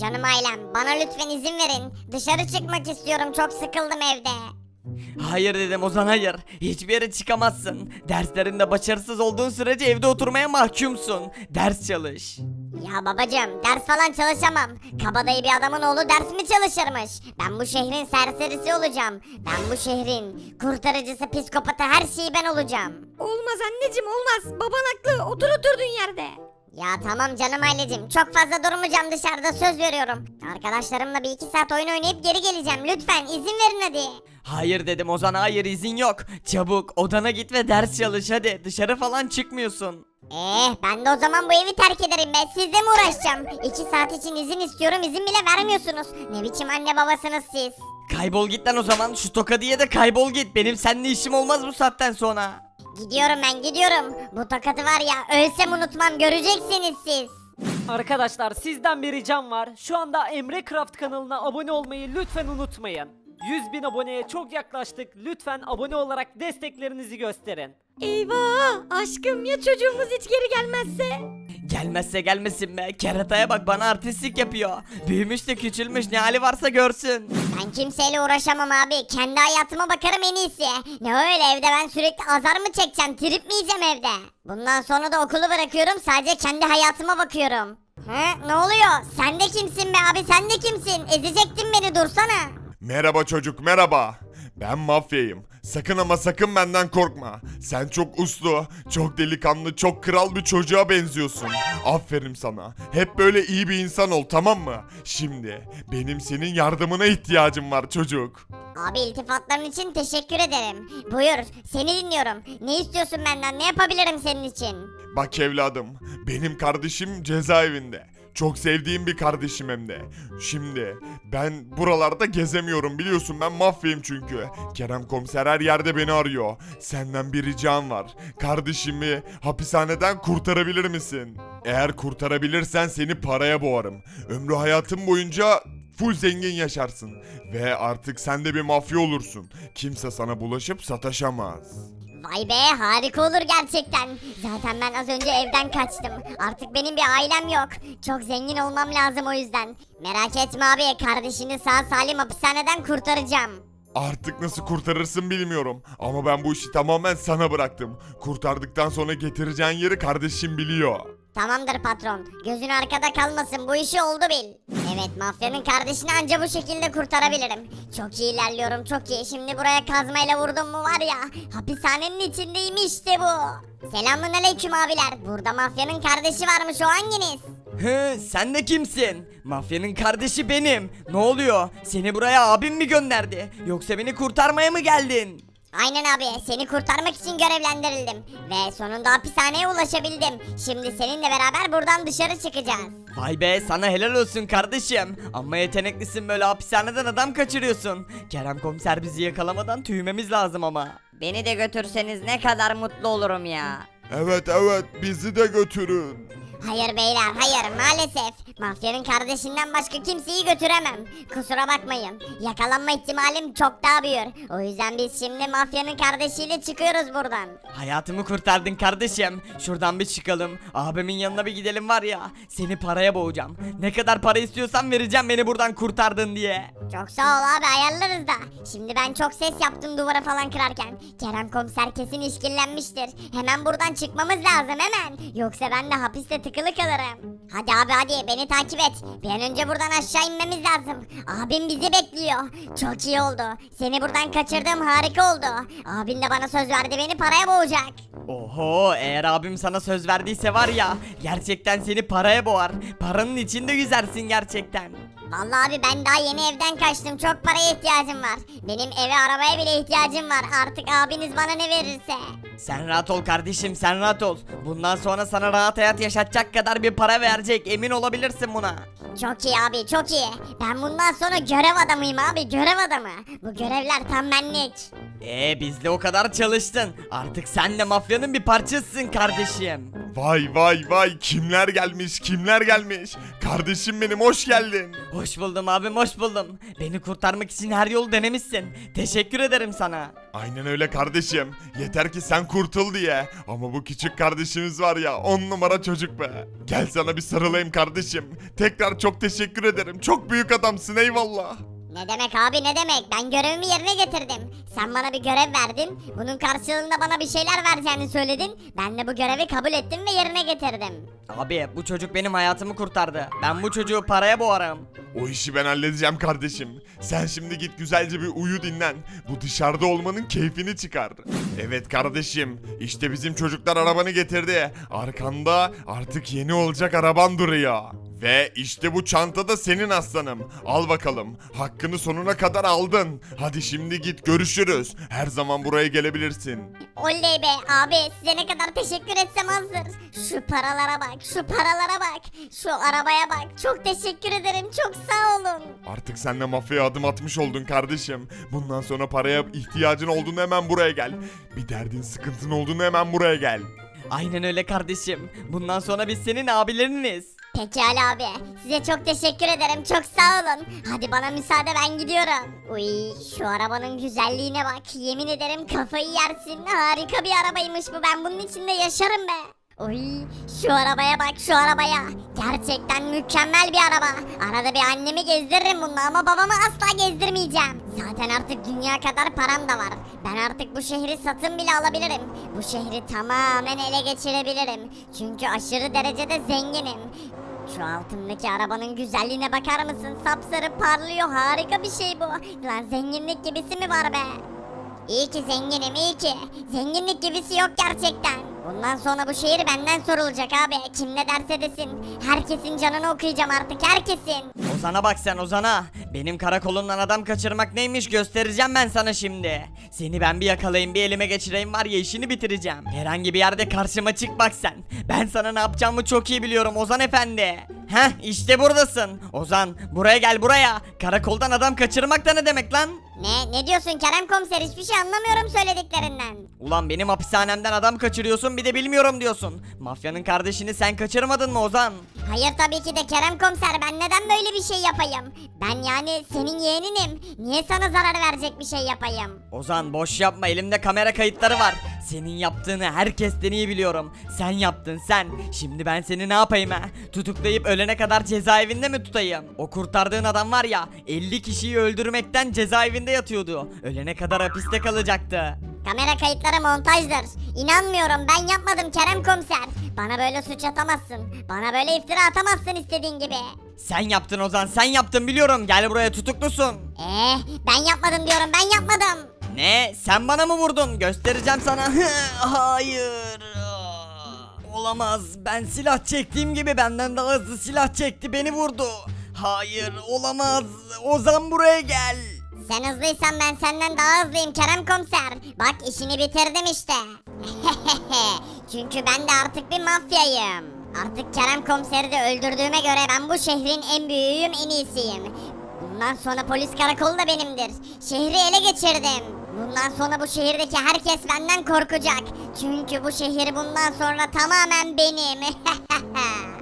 Canım ailem bana lütfen izin verin. Dışarı çıkmak istiyorum çok sıkıldım evde. Hayır dedim Ozan hayır. Hiçbir yere çıkamazsın. Derslerinde başarısız olduğun sürece evde oturmaya mahkumsun. Ders çalış. Ya babacığım ders falan çalışamam. Kabadayı bir adamın oğlu ders mi çalışırmış? Ben bu şehrin serserisi olacağım. Ben bu şehrin kurtarıcısı, psikopatı her şeyi ben olacağım. Olmaz anneciğim olmaz. Baban haklı. Otur oturduğun yerde. Ya tamam canım ailecim. Çok fazla durmayacağım dışarıda söz veriyorum. Arkadaşlarımla bir iki saat oyun oynayıp geri geleceğim. Lütfen izin verin hadi. Hayır dedim Ozan hayır izin yok. Çabuk odana git ve ders çalış hadi. Dışarı falan çıkmıyorsun. Eh ben de o zaman bu evi terk ederim be. Sizle mi uğraşacağım? İki saat için izin istiyorum. izin bile vermiyorsunuz. Ne biçim anne babasınız siz? Kaybol git lan o zaman. Şu toka diye de kaybol git. Benim seninle işim olmaz bu saatten sonra. Gidiyorum ben gidiyorum. Bu tokatı var ya ölsem unutmam göreceksiniz siz. Arkadaşlar sizden bir ricam var. Şu anda Emre Craft kanalına abone olmayı lütfen unutmayın. 100 bin aboneye çok yaklaştık. Lütfen abone olarak desteklerinizi gösterin. Eyvah aşkım ya çocuğumuz hiç geri gelmezse? Gelmezse gelmesin be. Kerataya bak bana artistlik yapıyor. Büyümüş de küçülmüş ne hali varsa görsün. Ben kimseyle uğraşamam abi. Kendi hayatıma bakarım en iyisi. Ne öyle evde ben sürekli azar mı çekeceğim? Trip mi yiyeceğim evde? Bundan sonra da okulu bırakıyorum. Sadece kendi hayatıma bakıyorum. He? Ne oluyor? Sen de kimsin be abi? Sen de kimsin? Ezecektin beni dursana. Merhaba çocuk merhaba. Ben mafyayım. Sakın ama sakın benden korkma. Sen çok uslu, çok delikanlı, çok kral bir çocuğa benziyorsun. Aferin sana. Hep böyle iyi bir insan ol tamam mı? Şimdi benim senin yardımına ihtiyacım var çocuk. Abi iltifatların için teşekkür ederim. Buyur seni dinliyorum. Ne istiyorsun benden? Ne yapabilirim senin için? Bak evladım, benim kardeşim cezaevinde. Çok sevdiğim bir kardeşim hem de. Şimdi ben buralarda gezemiyorum biliyorsun ben mafyayım çünkü. Kerem komiser her yerde beni arıyor. Senden bir ricam var. Kardeşimi hapishaneden kurtarabilir misin? Eğer kurtarabilirsen seni paraya boğarım. Ömrü hayatım boyunca full zengin yaşarsın. Ve artık sen de bir mafya olursun. Kimse sana bulaşıp sataşamaz. Vay be harika olur gerçekten. Zaten ben az önce evden kaçtım. Artık benim bir ailem yok. Çok zengin olmam lazım o yüzden. Merak etme abi kardeşini sağ salim hapishaneden kurtaracağım. Artık nasıl kurtarırsın bilmiyorum. Ama ben bu işi tamamen sana bıraktım. Kurtardıktan sonra getireceğin yeri kardeşim biliyor. Tamamdır patron. Gözün arkada kalmasın bu işi oldu bil. Evet mafyanın kardeşini anca bu şekilde kurtarabilirim. Çok iyi ilerliyorum çok iyi. Şimdi buraya kazmayla vurdum mu var ya. Hapishanenin içindeyim işte bu. Selamun aleyküm abiler. Burada mafyanın kardeşi varmış o hanginiz? Hı, sen de kimsin? Mafyanın kardeşi benim. Ne oluyor? Seni buraya abim mi gönderdi? Yoksa beni kurtarmaya mı geldin? Aynen abi seni kurtarmak için görevlendirildim. Ve sonunda hapishaneye ulaşabildim. Şimdi seninle beraber buradan dışarı çıkacağız. Vay be sana helal olsun kardeşim. Amma yeteneklisin böyle hapishaneden adam kaçırıyorsun. Kerem komiser bizi yakalamadan tüymemiz lazım ama. Beni de götürseniz ne kadar mutlu olurum ya. Evet evet bizi de götürün. Hayır beyler hayır maalesef. Mafyanın kardeşinden başka kimseyi götüremem. Kusura bakmayın. Yakalanma ihtimalim çok daha büyür. O yüzden biz şimdi mafyanın kardeşiyle çıkıyoruz buradan. Hayatımı kurtardın kardeşim. Şuradan bir çıkalım. Abimin yanına bir gidelim var ya. Seni paraya boğacağım. Ne kadar para istiyorsan vereceğim beni buradan kurtardın diye. Çok sağ ol abi ayarlarız da. Şimdi ben çok ses yaptım duvara falan kırarken. Kerem komiser kesin işkillenmiştir. Hemen buradan çıkmamız lazım hemen. Yoksa ben de hapiste tıkılı kalırım. Hadi abi hadi beni takip et. Bir an önce buradan aşağı inmemiz lazım. Abim bizi bekliyor. Çok iyi oldu. Seni buradan kaçırdığım harika oldu. Abin de bana söz verdi beni paraya boğacak. Oho eğer abim sana söz verdiyse var ya gerçekten seni paraya boğar. Paranın içinde yüzersin gerçekten. Vallahi abi ben daha yeni evden kaçtım. Çok paraya ihtiyacım var. Benim eve arabaya bile ihtiyacım var. Artık abiniz bana ne verirse. Sen rahat ol kardeşim sen rahat ol. Bundan sonra sana rahat hayat yaşatacak kadar bir para verecek emin olabilirsin buna. Çok iyi abi çok iyi. Ben bundan sonra görev adamıyım abi görev adamı. Bu görevler tam benlik. Ee bizle o kadar çalıştın. Artık sen de mafyanın bir parçasısın kardeşim. Vay vay vay kimler gelmiş kimler gelmiş. Kardeşim benim hoş geldin. Hoş buldum abim hoş buldum. Beni kurtarmak için her yolu denemişsin. Teşekkür ederim sana. Aynen öyle kardeşim. Yeter ki sen kurtul diye. Ama bu küçük kardeşimiz var ya on numara çocuk be. Gel sana bir sarılayım kardeşim. Tekrar çok teşekkür ederim. Çok büyük adamsın eyvallah. Ne demek abi ne demek ben görevimi yerine getirdim. Sen bana bir görev verdin. Bunun karşılığında bana bir şeyler vereceğini söyledin. Ben de bu görevi kabul ettim ve yerine getirdim. Abi bu çocuk benim hayatımı kurtardı. Ben bu çocuğu paraya boğarım. O işi ben halledeceğim kardeşim. Sen şimdi git güzelce bir uyu dinlen. Bu dışarıda olmanın keyfini çıkar. Evet kardeşim. işte bizim çocuklar arabanı getirdi. Arkanda artık yeni olacak araban duruyor. Ve işte bu çanta da senin aslanım. Al bakalım. Hakkını sonuna kadar aldın. Hadi şimdi git görüşürüz. Her zaman buraya gelebilirsin. Oley be abi size ne kadar teşekkür etsem azdır. Şu paralara bak şu paralara bak. Şu arabaya bak çok teşekkür ederim çok sağ olun. Artık sen de mafyaya adım atmış oldun kardeşim. Bundan sonra paraya ihtiyacın olduğunu hemen buraya gel. Bir derdin sıkıntın olduğunu hemen buraya gel. Aynen öyle kardeşim. Bundan sonra biz senin abileriniz. Pekala abi size çok teşekkür ederim çok sağ olun. Hadi bana müsaade ben gidiyorum. Uy şu arabanın güzelliğine bak yemin ederim kafayı yersin. Harika bir arabaymış bu ben bunun içinde yaşarım be. Uy şu arabaya bak şu arabaya. Gerçekten mükemmel bir araba. Arada bir annemi gezdiririm bununla ama babamı asla gezdirmeyeceğim. Zaten artık dünya kadar param da var. Ben artık bu şehri satın bile alabilirim. Bu şehri tamamen ele geçirebilirim. Çünkü aşırı derecede zenginim. Şu altındaki arabanın güzelliğine bakar mısın? Sapsarı parlıyor. Harika bir şey bu. Lan zenginlik gibisi mi var be? İyi ki zenginim iyi ki. Zenginlik gibisi yok gerçekten. Bundan sonra bu şehir benden sorulacak abi. Kim ne derse desin. Herkesin canını okuyacağım artık herkesin. Ozan'a bak sen Ozan'a. Benim karakolumdan adam kaçırmak neymiş göstereceğim ben sana şimdi. Seni ben bir yakalayayım bir elime geçireyim var ya işini bitireceğim. Herhangi bir yerde karşıma çık bak sen. Ben sana ne yapacağımı çok iyi biliyorum Ozan efendi. Heh işte buradasın. Ozan buraya gel buraya. Karakoldan adam kaçırmak da ne demek lan? Ne ne diyorsun Kerem komiser hiçbir şey anlamıyorum söylediklerinden. Ulan benim hapishanemden adam kaçırıyorsun bir de bilmiyorum diyorsun. Mafyanın kardeşini sen kaçırmadın mı Ozan? Hayır tabii ki de Kerem komiser ben neden böyle bir şey yapayım? Ben yani senin yeğeninim. Niye sana zarar verecek bir şey yapayım? Ozan boş yapma elimde kamera kayıtları var. Senin yaptığını herkesten iyi biliyorum. Sen yaptın sen. Şimdi ben seni ne yapayım ha? Tutuklayıp ölene kadar cezaevinde mi tutayım? O kurtardığın adam var ya 50 kişiyi öldürmekten cezaevinde yatıyordu. Ölene kadar hapiste kalacaktı. Kamera kayıtları montajdır. İnanmıyorum ben yapmadım Kerem komiser. Bana böyle suç atamazsın. Bana böyle iftira atamazsın istediğin gibi. Sen yaptın Ozan sen yaptın biliyorum. Gel buraya tutuklusun. Eh ben yapmadım diyorum ben yapmadım. Ne? Sen bana mı vurdun? Göstereceğim sana. Hayır. Olamaz. Ben silah çektiğim gibi benden daha hızlı silah çekti beni vurdu. Hayır olamaz. Ozan buraya gel. Sen hızlıysan ben senden daha hızlıyım Kerem komiser. Bak işini bitirdim işte. Çünkü ben de artık bir mafyayım. Artık Kerem komiseri de öldürdüğüme göre ben bu şehrin en büyüğüyüm en iyisiyim. Bundan sonra polis karakolu da benimdir. Şehri ele geçirdim. Bundan sonra bu şehirdeki herkes benden korkacak. Çünkü bu şehir bundan sonra tamamen benim.